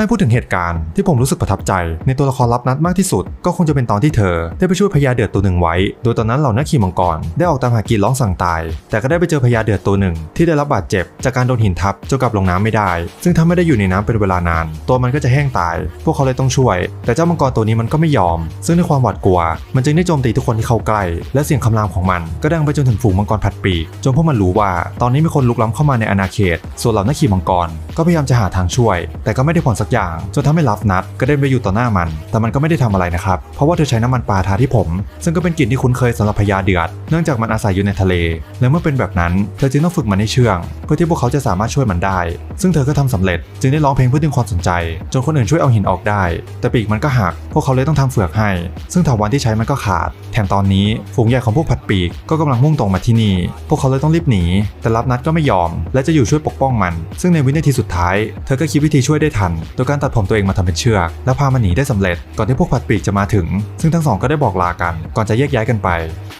ถ้าพูดถึงเหตุการณ์ที่ผมรู้สึกประทับใจ ในตัวละครลับนัดมากที่สุด ก็คงจะเป็นตอนที่เธอ ได้ไปช่วยพญาเดือดตัวหนึ่งไว้ โดยตอนนั้นเหล่านักขี่มังกรได้ออกตามหากินร้องสั่งตาย แต่ก็ได้ไปเจอพญาเดือดตัวหนึ่ง ที่ได้รับบาดเจ็บ จากการโดนหินทับจนกลับลงน้ำไม่ได้ ซึ่งถ้าไม่ได้อยู่ในน้ำเป็นเวลานาน ตัวมันก็จะแห้งตาย พวกเขาเลยต้องช่วย แต่เจ้ามังกรตัวนี้มันก็ไม่ยอม ซึ่งในความหวาดกลัว มันจึงได้โจมตีทุกคนที่เข้าใกล้ และเสียงคำรามของมัน ก็ดังไปจนถึงฝูงมังกรผัดปีกจนพวกมันรู้ว่า ตอนนี้มีคนลุกล้ำเข้ามาในอาณาเขต ส่วนเหล่านักขี่มังกรก็พยายามจะหาทางช่วย แต่ก็ไม่ได้ผลสักอย่าง จนทำให้ลับนัดก็ได้ไปอยู่ต่อหน้ามัน แต่มันก็ไม่ได้ทำอะไรนะครับ เพราะว่าเธอใช้น้ำมันปลาทาที่ผม ซึ่งก็เป็นกลิ่นที่คุ้นเคยสำหรับพญาเดือด เนื่องจากมันอาศัยอยู่ในทะเล และเมื่อเป็นแบบนั้น เธอจึงต้องฝึกมันให้เชื่อง เพื่อที่พวกเขาจะสามารถช่วยมันได้ ซึ่งเธอก็ทำสำเร็จ จึงได้ร้องเพลงเพื่อดึงความสนใจ จนคนอื่นช่วยเอาหินออกได้ แต่ปีกมันก็หัก พวกเขาเลยต้องทำเฟือกให้ ซึ่งถาวรที่ใช้มันก็ขาด แถมตอนนี้ฝูงใหญ่ของพวกผัดปีกก็กำลังมุ่งตรงมาที่นี่ พวกเขาเลยต้องรีบหนี แต่รับนัดก็ไม่ยอม และจะอยู่ช่วยปกป้องมัน ซึ่งในวินาทีสุดท้าย เธอก็คิดวิธีช่วยได้ทันโดยการตัดผมตัวเองมาทำเป็นเชือก แล้วพามันหนีได้สำเร็จก่อนที่พวกผัดปีกจะมาถึง ซึ่งทั้งสองก็ได้บอกลากันก่อนจะแยกย้ายกันไป